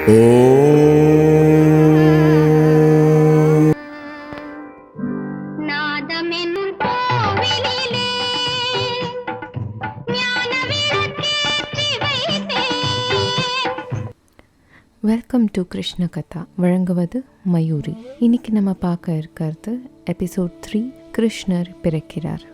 Welcome to Krishna கதா வழங்குவது மயூரி. இன்னைக்கு நம்ம பார்க்க இருக்கிறது எபிசோட் த்ரீ கிருஷ்ணர் பிறக்கிறார்.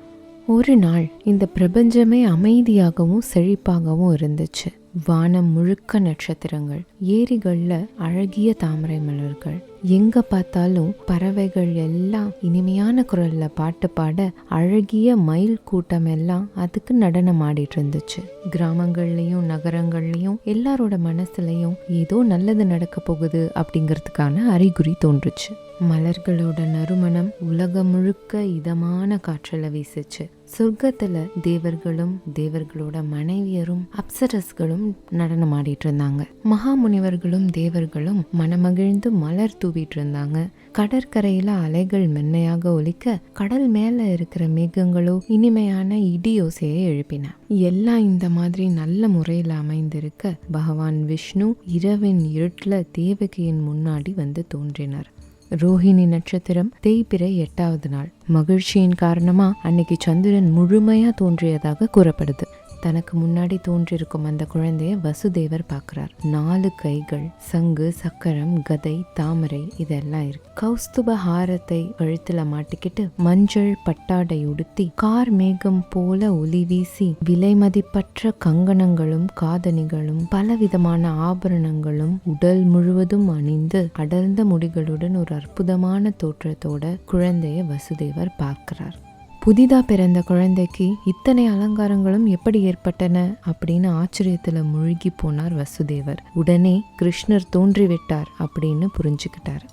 ஒரு நாள் இந்த பிரபஞ்சமே அமைதியாகவும் செழிப்பாகவும் இருந்துச்சு. வானம் முழுக்க நட்சத்திரங்கள் ஏரிகள்ல அழகிய தாமரை மலர்கள். எங்க பார்த்தாலும் பறவைகள் எல்லாம் இனிமையான குரல்ல பாட்டு பாட அழகிய மயில் கூட்டம் எல்லாம் அதுக்கு நடனம் ஆடிட்டு இருந்துச்சு. கிராமங்கள்லயும் நகரங்கள்லயும் எல்லாரோட மனசுலயும் ஏதோ நல்லது நடக்க போகுது அப்படிங்கிறதுக்கான அறிகுறி தோன்றுச்சு. மலர்களோட நறுமணம் உலகம் முழுக்க இதமான காற்றல வீசுச்சு. சொர்க்கத்துல தேவர்களும் தேவர்களோட மனைவியரும் அப்சரஸ்களும் நடனம் ஆடிட்டு இருந்தாங்க மகாமுனிவர்களும் தேவர்களும் மனமகிழ்ந்து மலர் தூவிட்டு இருந்தாங்க கடற்கரையில அலைகள் மென்மையாக ஒலிக்க கடல் மேல இருக்கிற மேகங்களோ இனிமையான இடியோசையை எழுப்பின. எல்லாம் இந்த மாதிரி நல்ல முறையில் அமைந்திருக்க பகவான் விஷ்ணு இரவின் இருட்டில் தேவகியின் முன்னாடி வந்து தோன்றினார். ரோஹிணி நட்சத்திரம் தேய்பிறை எட்டாவது நாள். மகிழ்ச்சியின் காரணமா அன்னைக்கு சந்திரன் முழுமையா தோன்றியதாக கூறப்படுது. தனக்கு முன்னாடி தோன்றியிருக்கும் அந்த குழந்தைய வசுதேவர் பார்க்குறார். நாலு கைகள் சங்கு சக்கரம் கதை தாமரை இதெல்லாம் இருக்கு. கௌஸ்துப ஹாரத்தை கழுத்துல மாட்டிக்கிட்டு மஞ்சள் பட்டாடை உடுத்தி கார் மேகம் போல ஒளி வீசி விலை மதிப்பற்ற கங்கணங்களும் காதணிகளும் பலவிதமான ஆபரணங்களும் உடல் முழுவதும் அணிந்து அடர்ந்த முடிகளுடன் ஒரு அற்புதமான தோற்றத்தோட குழந்தைய வசுதேவர் பார்க்கிறார். புதிதாக பிறந்த குழந்தைக்கு இத்தனை அலங்காரங்களும் எப்படி ஏற்பட்டன அப்படின்னு ஆச்சரியத்தில் மூழ்கி போனார் வசுதேவர். உடனே கிருஷ்ணர் தோன்றிவிட்டார் அப்படின்னு புரிஞ்சுக்கிட்டார்.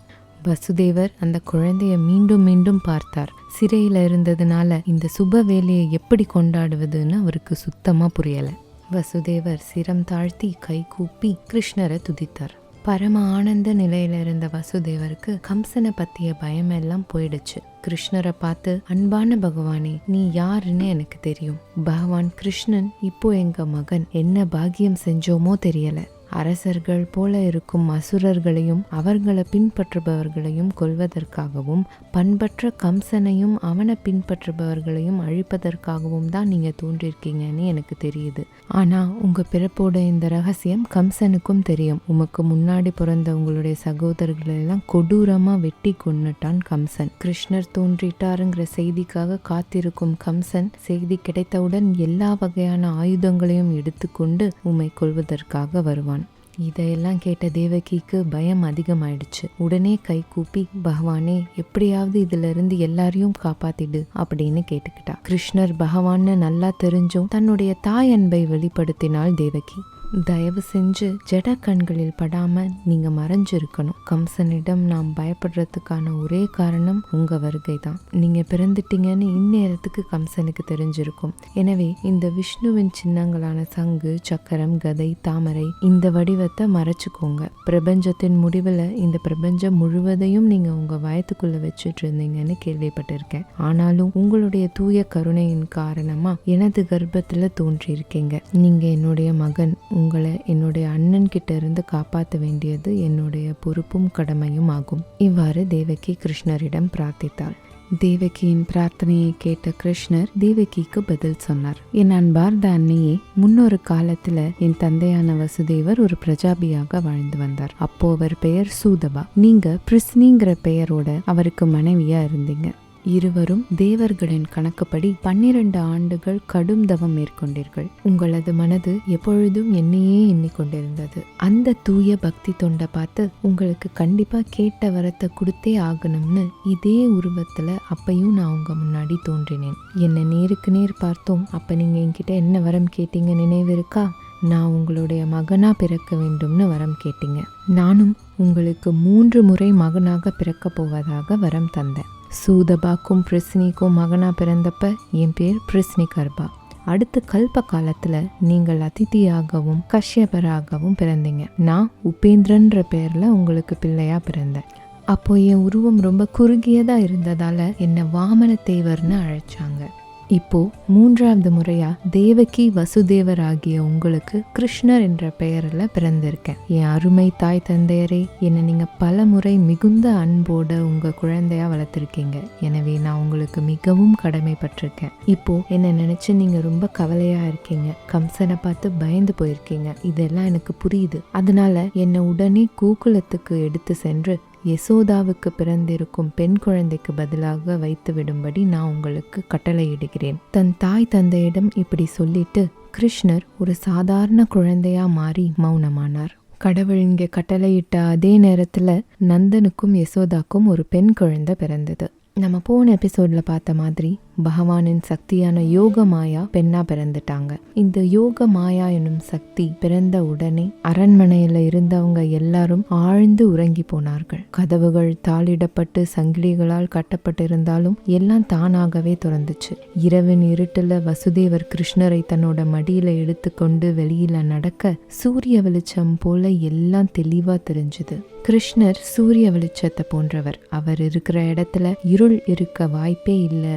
வசுதேவர் அந்த குழந்தைய மீண்டும் மீண்டும் பார்த்தார். சிறையில் இருந்ததுனால இந்த சுப வேலையை எப்படி கொண்டாடுவதுன்னு அவருக்கு சுத்தமாக புரியலை. வசுதேவர் சிரம் தாழ்த்தி கை கூப்பி கிருஷ்ணரை துதித்தார். பரம ஆனந்த நிலையில இருந்த வசுதேவருக்கு கம்சனை பத்திய பயம் எல்லாம் போயிடுச்சு. கிருஷ்ணரை பார்த்து அன்பான பகவானே நீ யாருன்னு எனக்கு தெரியும். பகவான் கிருஷ்ணன் இப்போ எங்க மகன் என்ன பாகியம் செஞ்சோமோ தெரியல. அரசர்கள் போல இருக்கும் அசுரர்களையும் அவர்களை பின்பற்றுபவர்களையும் கொல்வதற்காகவும் பண்பற்ற கம்சனையும் அவனை பின்பற்றுபவர்களையும் அழிப்பதற்காகவும் தான் நீங்கள் தோன்றிருக்கீங்கன்னு எனக்கு தெரியுது. ஆனால் உங்கள் பிறப்போட இந்த ரகசியம் கம்சனுக்கும் தெரியும். உமக்கு முன்னாடி பிறந்த உங்களுடைய சகோதரர்களெல்லாம் எல்லாம் வெட்டி கொன்னுட்டான் கம்சன். கிருஷ்ணர் தோன்றிட்டாருங்கிற செய்திக்காக காத்திருக்கும் கம்சன் செய்தி கிடைத்தவுடன் எல்லா வகையான ஆயுதங்களையும் எடுத்துக்கொண்டு உம்மை கொள்வதற்காக வருவான். இதையெல்லாம் கேட்ட தேவகிக்கு பயம் அதிகமாயிடுச்சு. உடனே கை கூப்பி பகவானே எப்படியாவது இதுல இருந்து எல்லாரையும் காப்பாத்திடு அப்படின்னு கேட்டுக்கிட்டா. கிருஷ்ணர் பகவான்னு நல்லா தெரிஞ்சும் தன்னுடைய தாய் அன்பை வெளிப்படுத்தினாள் தேவகி. தயவு செஞ்சு ஜட கண்களில் படாமல் நீங்கள் மறைஞ்சிருக்கணும். கம்சனிடம் நாம் பயப்படுறதுக்கான ஒரே காரணம் உங்கள் வருகை தான் நீங்கள் பிறந்துட்டீங்கன்னு இந்நேரத்துக்கு கம்சனுக்கு தெரிஞ்சிருக்கும். எனவே இந்த விஷ்ணுவின் சின்னங்களான சங்கு சக்கரம் கதை தாமரை இந்த வடிவத்தை மறைச்சிக்கோங்க. பிரபஞ்சத்தின் முடிவில் இந்த பிரபஞ்சம் முழுவதையும் நீங்கள் உங்கள் வயத்துக்குள்ளே வச்சுட்டு இருந்தீங்கன்னு கேள்விப்பட்டிருக்கேன். ஆனாலும் உங்களுடைய தூய கருணையின் காரணமாக எனது கர்ப்பத்தில் தோன்றியிருக்கீங்க. நீங்கள் என்னுடைய மகன் உங்களை என்னுடைய அண்ணன் கிட்ட இருந்து காப்பாற்ற வேண்டியது என்னுடைய பொறுப்பும் கடமையும் ஆகும். இவ்வாறு தேவகி கிருஷ்ணரிடம் பிரார்த்தித்தாள். தேவகியின் பிரார்த்தனையை கேட்ட கிருஷ்ணர் தேவகிக்கு பதில் சொன்னார். என் அன்பார்ந்த அன்னையே முன்னொரு காலத்துல என் தந்தையான வசுதேவர் ஒரு பிரஜாபியாக வாழ்ந்து வந்தார். அப்போ அவர் பெயர் சூதபா. நீங்க பிரிஸ்னிங்கிற பெயரோட அவருக்கு மனைவியா இருந்தீங்க. இருவரும் தேவர்களின் கணக்குப்படி பன்னிரண்டு ஆண்டுகள் கடும் தவம் மேற்கொண்டீர்கள். உங்களது மனது எப்பொழுதும் என்னையே எண்ணிக்கொண்டிருந்தது. அந்த தூய பக்தி தொண்டை பார்த்து உங்களுக்கு கண்டிப்பா கேட்ட வரத்தை கொடுத்தே ஆகணும்னு இதே உருவத்துல அப்பையும் நான் உங்க முன்னாடி தோன்றினேன். என்னை நேருக்கு நேர் பார்த்தோம். அப்ப நீங்க என்கிட்ட என்ன வரம் கேட்டீங்க? நினைவு இருக்கா? நான் உங்களுடைய மகனா பிறக்க வேண்டும்னு வரம் கேட்டீங்க. நானும் உங்களுக்கு மூன்று முறை மகனாக பிறக்க போவதாக வரம் தந்தேன். சூதபாக்கும் பிரிஸ்னிக்கும் மகனாக பிறந்தப்ப என் பேர் பிரிஸ்னி கர்பா. அடுத்த கல்ப காலத்தில் நீங்கள் அதிதியாகவும் கஷ்யபராகவும் பிறந்தீங்க. நான் உபேந்திரன்ற பேரில் உங்களுக்கு பிள்ளையாக பிறந்தேன். அப்போ என் உருவம் ரொம்ப குறுகியதாக இருந்ததால் என்னை வாமன தேவர்னு அழைச்சாங்க. இப்போ மூன்றாவது முறையாக தேவகி வசுதேவர் ஆகிய உங்களுக்கு கிருஷ்ணர் என்ற பெயரில் பிறந்திருக்கேன். என் அருமை தாய் தந்தையரே என்னை நீங்கள் பல முறை மிகுந்த அன்போட உங்கள் குழந்தையாக வளர்த்துருக்கீங்க. எனவே நான் உங்களுக்கு மிகவும் கடமைப்பட்டிருக்கேன். இப்போ என்னை நினச்சி நீங்கள் ரொம்ப கவலையாக இருக்கீங்க. கம்சனை பார்த்து பயந்து போயிருக்கீங்க. இதெல்லாம் எனக்கு புரியுது. அதனால என்னை உடனே கூகுளத்துக்கு எடுத்து சென்று யசோதாவுக்கு பிறந்திருக்கும் பெண் குழந்தைக்கு பதிலாக வைத்து விடும்படி நான் உங்களுக்கு கட்டளையிடுகிறேன். தன் தாய் தந்தையிடம் இப்படி சொல்லிட்டு கிருஷ்ணர் ஒரு சாதாரண குழந்தையா மாறி மௌனமானார். கடவுள் இங்கே கட்டளையிட்ட அதே நேரத்தில் நந்தனுக்கும் யசோதாக்கும் ஒரு பெண் குழந்தை பிறந்தது. நம்ம போன எபிசோட்ல பார்த்த மாதிரி பகவானின் சக்தியான யோக மாயா பெண்ணா பிறந்துட்டாங்க. இந்த யோக மாயா எனும் சக்தி பிறந்த உடனே அரண்மனையில இருந்தவங்க எல்லாரும் ஆழ்ந்து உறங்கி போனார்கள். கதவுகள் தாளிடப்பட்டு சங்கிலிகளால் கட்டப்பட்டிருந்தாலும் எல்லாம் தானாகவே திறந்துச்சு. இரவின் இருட்டுல வசுதேவர் கிருஷ்ணரை தன்னோட மடியில எடுத்துக்கொண்டு வெளியில நடக்க சூரிய வெளிச்சம் போல எல்லாம் தெளிவா தெரிஞ்சுது. கிருஷ்ணர் சூரிய வெளிச்சத்தை போன்றவர். அவர் இருக்கிற இடத்துல இருள் இருக்க வாய்ப்பே இல்லை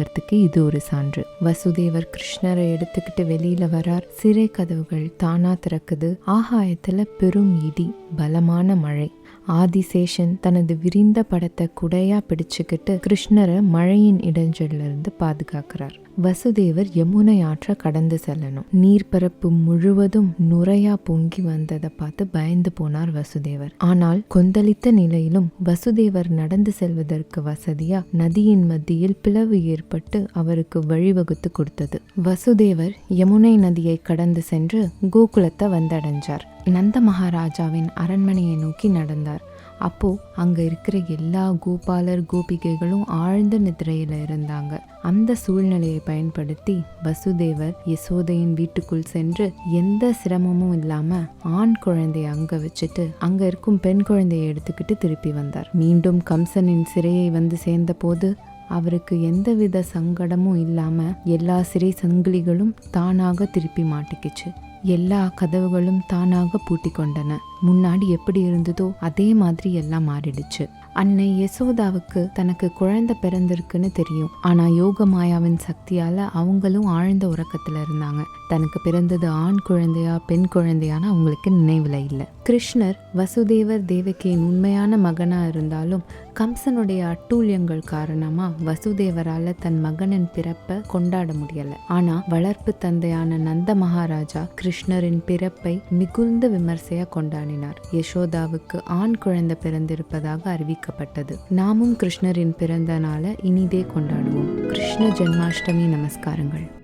அப்படிங்கிறதுக்கு இது ஒரு சான்று. வசுதேவர் கிருஷ்ணரை எடுத்துக்கிட்டு வெளியில வரார். சிறை கதவுகள் தானா திறக்குது. ஆகாயத்துல பெரும் இடி பலமான மழை. ஆதிசேஷன் தனது விரிந்த படத்தை குடையா பிடிச்சுக்கிட்டு கிருஷ்ணரை மழையின் இடைஞ்சல்ல இருந்து பாதுகாக்கிறார். வசுதேவர் யமுனை ஆற்ற கடந்து செல்லணும். நீர்ப்பரப்பு முழுவதும் நுரையா பொங்கி வந்ததை பார்த்து பயந்து போனார் வசுதேவர். ஆனால் கொந்தளித்த நிலையிலும் வசுதேவர் நடந்து செல்வதற்கு வசதியா நதியின் மத்தியில் பிளவு ஏற்பட்டு அவருக்கு வழிவகுத்து கொடுத்தது. வசுதேவர் யமுனை நதியை கடந்து சென்று கோகுலத்தை வந்தடைஞ்சார். நந்த மகாராஜாவின் அரண்மனையை நோக்கி நடந்தார். அப்போது அங்கே இருக்கிற எல்லா கோபாலர் கோபிகைகளும் ஆழ்ந்த நிதிரையில் இருந்தாங்க. அந்த சூழ்நிலையை பயன்படுத்தி வசுதேவர் யசோதையின் வீட்டுக்குள் சென்று எந்த சிரமமும் இல்லாமல் ஆண் குழந்தையை அங்கே வச்சுட்டு அங்கே இருக்கும் பெண் குழந்தையை எடுத்துக்கிட்டு திருப்பி வந்தார். மீண்டும் கம்சனின் சிறையை வந்து சேர்ந்த போது அவருக்கு எந்தவித சங்கடமும் இல்லாமல் எல்லா சிறை சங்கிலிகளும் தானாக திருப்பி மாட்டிக்கிச்சு. எல்லா கதவுகளும் தானாக பூட்டி கொண்டன முன்னாடி எப்படி இருந்ததோ அதே மாதிரி எல்லாம் மாறிடுச்சு. அன்னை யசோதாவுக்கு தனக்கு குழந்தை பிறந்திருக்குன்னு தெரியும். ஆனா யோக மாயாவின் சக்தியால அவங்களும் ஆழ்ந்த உறக்கத்துல இருந்தாங்க. தனக்கு பிறந்தது ஆண் குழந்தையா பெண் குழந்தையான்னு அவங்களுக்கு நினைவுல இல்லை. கிருஷ்ணர் வசுதேவர் தேவகியின் உண்மையான மகனாக இருந்தாலும் கம்சனுடைய அட்டூழியங்கள் காரணமாக வசுதேவரால் தன் மகனின் பிறப்பை கொண்டாட முடியல. ஆனால் வளர்ப்பு தந்தையான நந்த மகாராஜா கிருஷ்ணரின் பிறப்பை மிகுந்த விமர்சையாக கொண்டாடினார். யசோதாவுக்கு ஆண் குழந்தை பிறந்திருப்பதாக அறிவிக்கப்பட்டது. நாமும் கிருஷ்ணரின் பிறந்த நாளை இனிதே கொண்டாடுவோம். கிருஷ்ண ஜென்மாஷ்டமி நமஸ்காரங்கள்.